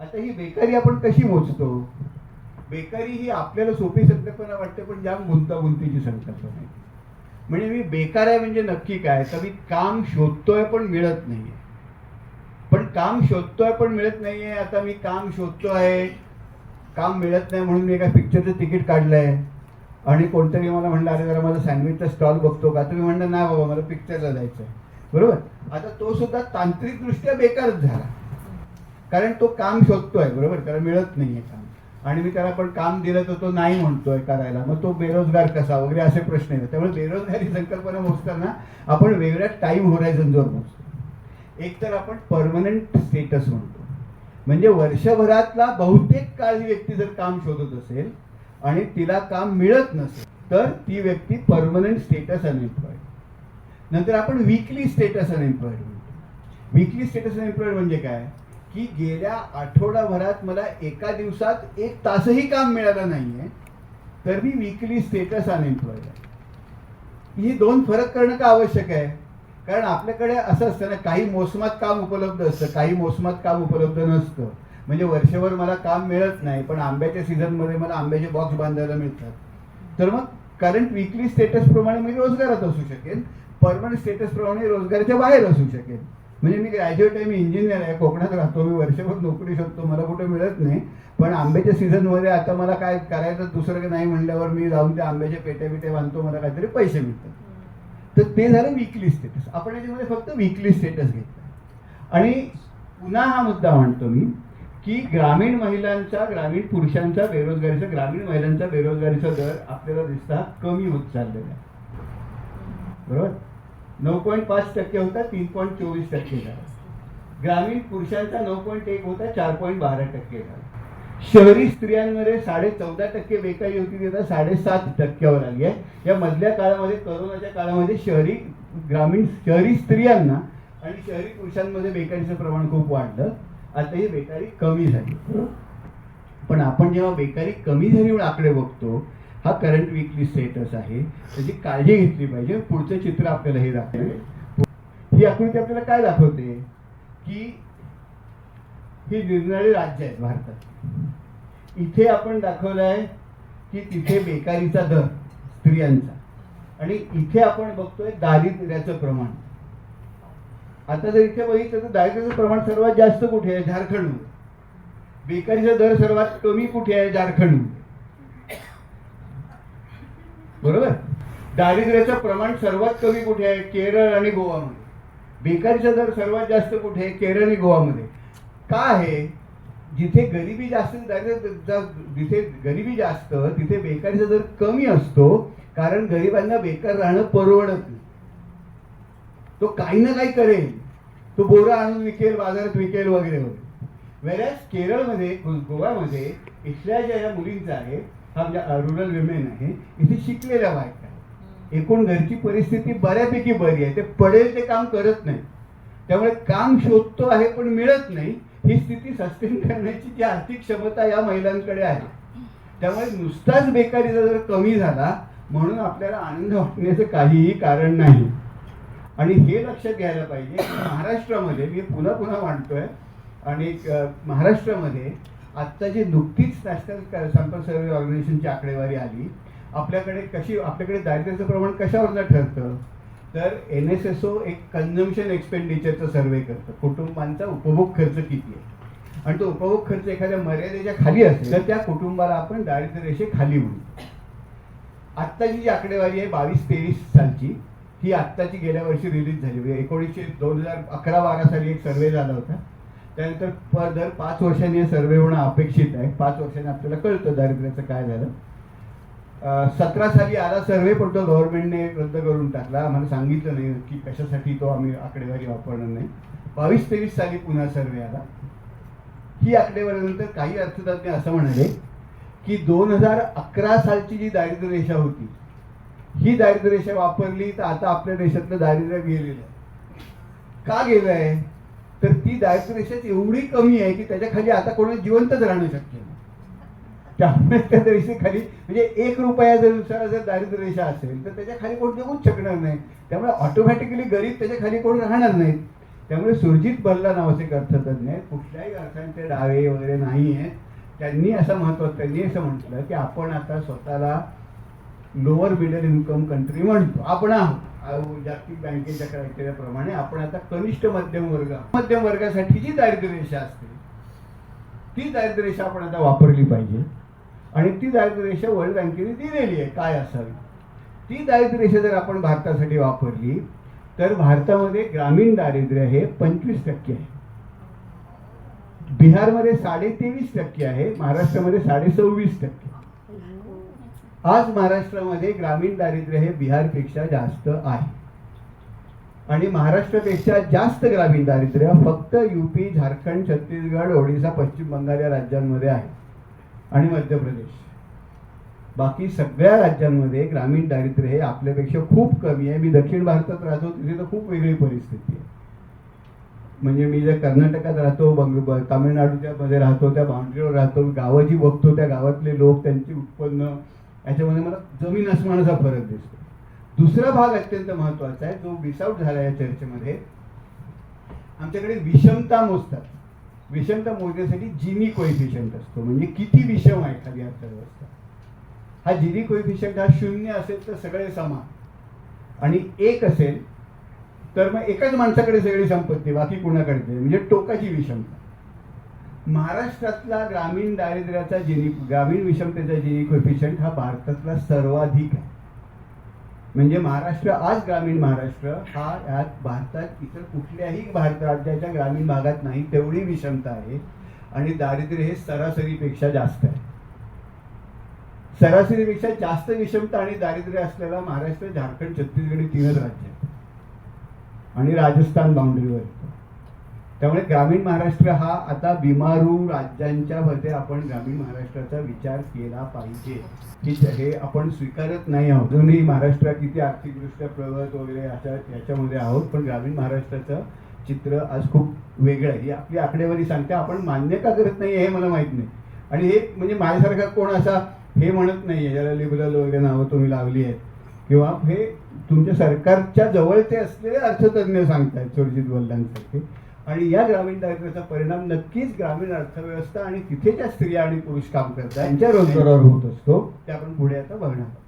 आता ही बेकारी आपण कशी मोजतो? बेकारी ही आपल्याला सोपी संकल्पना वाटते पण जाम गुंतागुंतीची संकल्पना आहे. म्हणजे मी बेकार आहे म्हणजे नक्की काय? तर मी काम शोधतोय पण मिळत नाहीये. पण काम शोधतोय पण मिळत नाहीये आता मी काम शोधतो आहे. काम मिळत नाही म्हणून मी एका पिक्चरचं तिकीट काढलंय. आणि कोणतरी मला म्हणलं अरे जरा माझा सँडविचचा स्टॉल बघतो का? तुम्ही म्हणलं नाही बाबा मला पिक्चरला जायचं आहे बरोबर? आता तो सुद्धा तांत्रिकदृष्ट्या बेकारच झाला. कारण तो काम शोधतोय बरोबर? त्याला मिळत नाहीये काम. आणि मी त्याला पण काम दिलं तर तो नाही म्हणतोय करायला. मग तो बेरोजगार कसा? वगैरे असे प्रश्न येतात. त्यामुळे बेरोजगारी संकल्पना मोजताना आपण वेगळ्या टाईम होरायझनजवर मोजतो. एक तर आपण परमनंट स्टेटस म्हणतो. म्हणजे वर्षभरातला बहुतेक काळ ही व्यक्ती जर काम शोधत असेल आणि तिला काम मिळत नसेल तर ती व्यक्ती परमनंट स्टेटस अनएम्प्लॉईड नंतर आपण वीकली स्टेटस अनएम्प्लॉईड म्हणतो. वीकली स्टेटस अनएम्प्लॉईड म्हणजे काय? की गेल्या आठवडाभरात मला एका दिवसात एक तासही काम मिळालं नाहीये तर मी वीकली स्टेटस अनएम्प्लॉईड आहे ही दोन फरक करणं का आवश्यक आहे? कारण आपल्याकडे असं असतं ना काही मोसमात काम उपलब्ध असतं काही मोसमात काम उपलब्ध नसतं. म्हणजे वर्षभर मला काम मिळत नाही पण आंब्याच्या सीझनमध्ये मला आंब्याचे बॉक्स बांधायला मिळतात. तर मग करंट विकली स्टेटस प्रमाणे मी रोजगारात असू शकेन परमनंट स्टेटस प्रमाणे रोजगाराच्या बाहेर असू शकेन. म्हणजे मी ग्रॅज्युएट आहे मी इंजिनियर आहे कोकणात राहतो मी वर्षभर नोकरी शोधतो मला कुठे मिळत नाही. पण आंब्याच्या सीझनमध्ये आता मला काय करायचं दुसरं नाही म्हणल्यावर मी जाऊन त्या आंब्याचे पेटे बिट्या बांधतो मला काहीतरी पैसे मिळतात. तर ते झालं विकली स्टेटस आपण याच्यामध्ये फक्त विकली स्टेटस घेतला. आणि पुन्हा हा मुद्दा म्हणतो मी की ग्रामीण महिलांचा ग्रामीण पुरुषांचा बेरोजगारीचा ग्रामीण महिलांचा बेरोजगारीचा दर आपल्याला दिसता कमी होत चाललेला आहे. बरोबर? नऊ पॉईंट पाच टक्के होता तीन पॉईंट चोवीस टक्के झाला. ग्रामीण पुरुषांचा नऊ पॉईंट एक होता चार पॉईंट बारा टक्के झाला. शहरी स्त्रियांमध्ये साडे चौदा टक्के बेकारी होती ती आता साडेसात टक्क्यावर आली आहे. या मधल्या काळामध्ये करोनाच्या काळामध्ये शहरी ग्रामीण शहरी स्त्रियांना आणि शहरी पुरुषांमध्ये बेकारीचं प्रमाण खूप वाढलं. आता ही बेकारी कमी झाली. पण आपण जेव्हा बेकारी कमी झाली म्हणून आकडे बघतो हा करंट वीकली स्टेटस आहे. त्याची काळजी घेतली पाहिजे. पुढचं चित्र आपल्याला हे दाखवेल ही आकृती आपल्याला काय दाखवते? की ही निरनिराळी राज्य आहेत भारतात. इथे आपण दाखवलं आहे की तिथे बेकारीचा दर स्त्रियांचा. आणि इथे आपण बघतोय दारिद्र्याचं प्रमाण. आता जर इथे बघितलं तर दारिद्र्याचं प्रमाण सर्वात जास्त कुठे आहे? झारखंडमध्ये. बेकारीचा दर सर्वात कमी कुठे आहे? झारखंडमध्ये. बरोबर? दारिद्र्याचं प्रमाण सर्वात कमी कुठे आहे? केरळ आणि गोवामध्ये. बेकारीचा दर सर्वात जास्त कुठे आहे? केरळ आणि गोवामध्ये. का आहे? जिथे गरिबी जास्त दारिद्र्य जिथे गरिबी जास्त तिथे बेकारीचा दर कमी असतो कारण गरिबांना बेकार राहणं परवडत नाही. तो काही ना काही करेल. तो बोरा आणून विकेल बाजारात विकेल वगैरे वगैरे. वेळेस केरळमध्ये गोव्यामध्ये इथल्या ज्या या मुलींचा आहे हा रुरल विमेन आहे इथे शिकलेल्या बायका आहेत. एकूण घरची परिस्थिती बऱ्यापैकी बरी आहे. ते पडेल ते काम करत नाही. त्यामुळे काम शोधतो आहे पण मिळत नाही. ही स्थिती सस्टेन करण्याची जी आर्थिक क्षमता या महिलांकडे आहे. त्यामुळे नुसताच बेकारीचा जर कमी झाला म्हणून आपल्याला आनंद वाटण्याचं काहीही कारण नाही. आणि हे लक्षात घ्यायला पाहिजे महाराष्ट्रामध्ये मी पुन्हा पुन्हा मांडतोय आणि महाराष्ट्रामध्ये आत्ता जे नुकतीच नॅशनल सॅम्पल सर्व्हे ऑर्गनायझेशनची आकडेवारी आली आपल्याकडे कशी आपल्याकडे दारिद्र्याचं प्रमाण कशावरनं ठरतं? तर एन एस एस ओ एक कन्झम्शन एक्सपेंडिचरचं सर्वे करतं. कुटुंबांचा उपभोग खर्च किती आहे? आणि तो उपभोग खर्च एखाद्या मर्यादेच्या खाली असेल तर त्या कुटुंबाला आपण दारिद्र्य रेषेखाली म्हणू. आत्ताची जी आकडेवारी आहे बावीस तेवीस सालची ही आत्ताची गेल्या वर्षी रिलीज झाली. म्हणजे एकोणीसशे दोन हजार अकरा बारा साली एक सर्वे झाला होता. त्यानंतर पर दर पाच वर्षांनी सर्वे होणं अपेक्षित आहे. पाच वर्षांनी आपल्याला कळतं दारिद्र्याचं काय झालं. सतरा साली आला सर्वे पण तो गव्हर्नमेंटने रद्द करून टाकला. आम्हाला सांगितलं नाही की कशासाठी तो आम्ही आकडेवारी वापरणार नाही. बावीस तेवीस साली पुन्हा सर्वे आला. ही आकडेवारीनंतर काही अर्थतज्ञ असं म्हणाले की दोन हजार अकरा सालची जी दारिद्र्य रेषा होती ही दारिद्र्य रेषा वापरली तर आता आपल्या देशातलं दारिद्र्य गेलेलं आहे. का गेलं आहे तर ती दारिद्र्य रेषाच एवढी कमी आहे की त्याच्याखाली आता कोणी जिवंतच राहणं शक्य नाही. त्यामुळे त्या रेषेखाली म्हणजे एक रुपया जर दुसरा जर दारिद्र्य रेषा असेल तर त्याच्याखाली कोण जगूच शकणार नाही. त्यामुळे ऑटोमॅटिकली गरीब त्याच्याखाली कोण राहणार नाहीत त्यामुळे सुरजित बल्ला नावाचे एक अर्थतज्ञ आहेत कुठल्याही अर्थांचे डावे वगैरे नाही आहेत त्यांनी असं महत्त्व त्यांनी असं म्हटलं की आपण आता स्वतःला लोअर मिडल इन्कम कंट्री म्हणतो. आपण आहोत. जागतिक बँकेच्या क्रायटेरियाप्रमाणे आपण आता कनिष्ठ मध्यम वर्ग मध्यम वर्गासाठी जी दारिद्र्यरेषा असते ती दारिद्र्यरेषा आपण आता वापरली पाहिजे. आणि ती दारिद्र्यरेषा वर्ल्ड बँकेने दिलेली आहे. काय असावी? ती दारिद्र्यरेषा जर आपण भारतासाठी वापरली तर भारतामध्ये ग्रामीण दारिद्र्य हे पंचवीस टक्के आहे. बिहारमध्ये साडे तेवीस टक्के आहे. महाराष्ट्रामध्ये साडे सव्वीस टक्के आज महाराष्ट्रामध्ये ग्रामीण दारिद्र्य हे बिहारपेक्षा जास्त आहे. आणि महाराष्ट्रापेक्षा जास्त ग्रामीण दारिद्र्य फक्त युपी झारखंड छत्तीसगड ओडिशा पश्चिम बंगाल या राज्यांमध्ये आहे. आणि मध्य प्रदेश. बाकी सगळ्या राज्यांमध्ये ग्रामीण दारिद्र्य हे आपल्यापेक्षा खूप कमी आहे. मी दक्षिण भारतात राहतो तिथे तर खूप वेगळी परिस्थिती आहे. म्हणजे मी जर कर्नाटकात राहतो बंग तामिळनाडूच्या मध्ये राहतो त्या बाउंड्रीवर राहतो गावं जी बघतो त्या गावातले लोक त्यांची उत्पन्न याच्यामध्ये मला जमीन आसमानाचा फरक दिसतो. दुसरा भाग अत्यंत महत्त्वाचा आहे जो मिस झाला या चर्चेमध्ये. आमच्याकडे विषमता मोजतात. विषमता मोजण्यासाठी जिनी कोएफिशियंट असतो. म्हणजे किती विषम आहे एखादी अर्थव्यवस्था. हा जिनी कोएफिशियंट हा शून्य असेल तर सगळे समान. आणि एक असेल तर मग एकाच माणसाकडे सगळी संपत्ती बाकी कुणाकडे? म्हणजे टोकाची विषमता. महाराष्ट्रातला ग्रामीण दारिद्र्याचा जिनी ग्रामीण विषमतेचा जिनी कोफिशियंट हा भारतातला सर्वाधिक आहे. म्हणजे महाराष्ट्र आज ग्रामीण महाराष्ट्र हा यात भारतात इतर कुठल्याही भारत राज्याच्या ग्रामीण भागात नाही तेवढी विषमता आहे. आणि दारिद्र्य हे सरासरीपेक्षा जास्त आहे. सरासरीपेक्षा जास्त विषमता आणि दारिद्र्य असलेला महाराष्ट्र झारखंड छत्तीसगड तीनच राज्य आहेत. आणि राजस्थान बाउंड्रीवर येतं त्यामुळे ग्रामीण महाराष्ट्र हा आता बिमारू राज्यांच्या मध्ये आपण ग्रामीण महाराष्ट्राचा विचार केला पाहिजे. की हे आपण स्वीकारत नाही आहोत. अजूनही महाराष्ट्र किती आर्थिकदृष्ट्या प्रगत वगैरे अशा याच्यामध्ये आहोत पण ग्रामीण महाराष्ट्राचं चित्र आज खूप वेगळं आहे. ही आपली आकडेवारी सांगते. आपण मान्य का करत नाही हे मला माहीत नाही. आणि हे म्हणजे माझ्यासारखा कोण असा हे म्हणत नाही ज्याला लिबरल वगैरे नावं तुम्ही लावली आहेत. किंवा हे तुमच्या सरकारच्या जवळचे असलेले अर्थतज्ञ सांगतायत सुरजित वल्लांसारखे आणि या ग्रामीण दारिद्र्याचा परिणाम नक्कीच ग्रामीण अर्थव्यवस्था आणि तिथे ज्या स्त्रिया आणि पुरुष काम करतात त्यांच्या रोजगारावर होत असतो. ते आपण पुढे आता बघणार आहोत.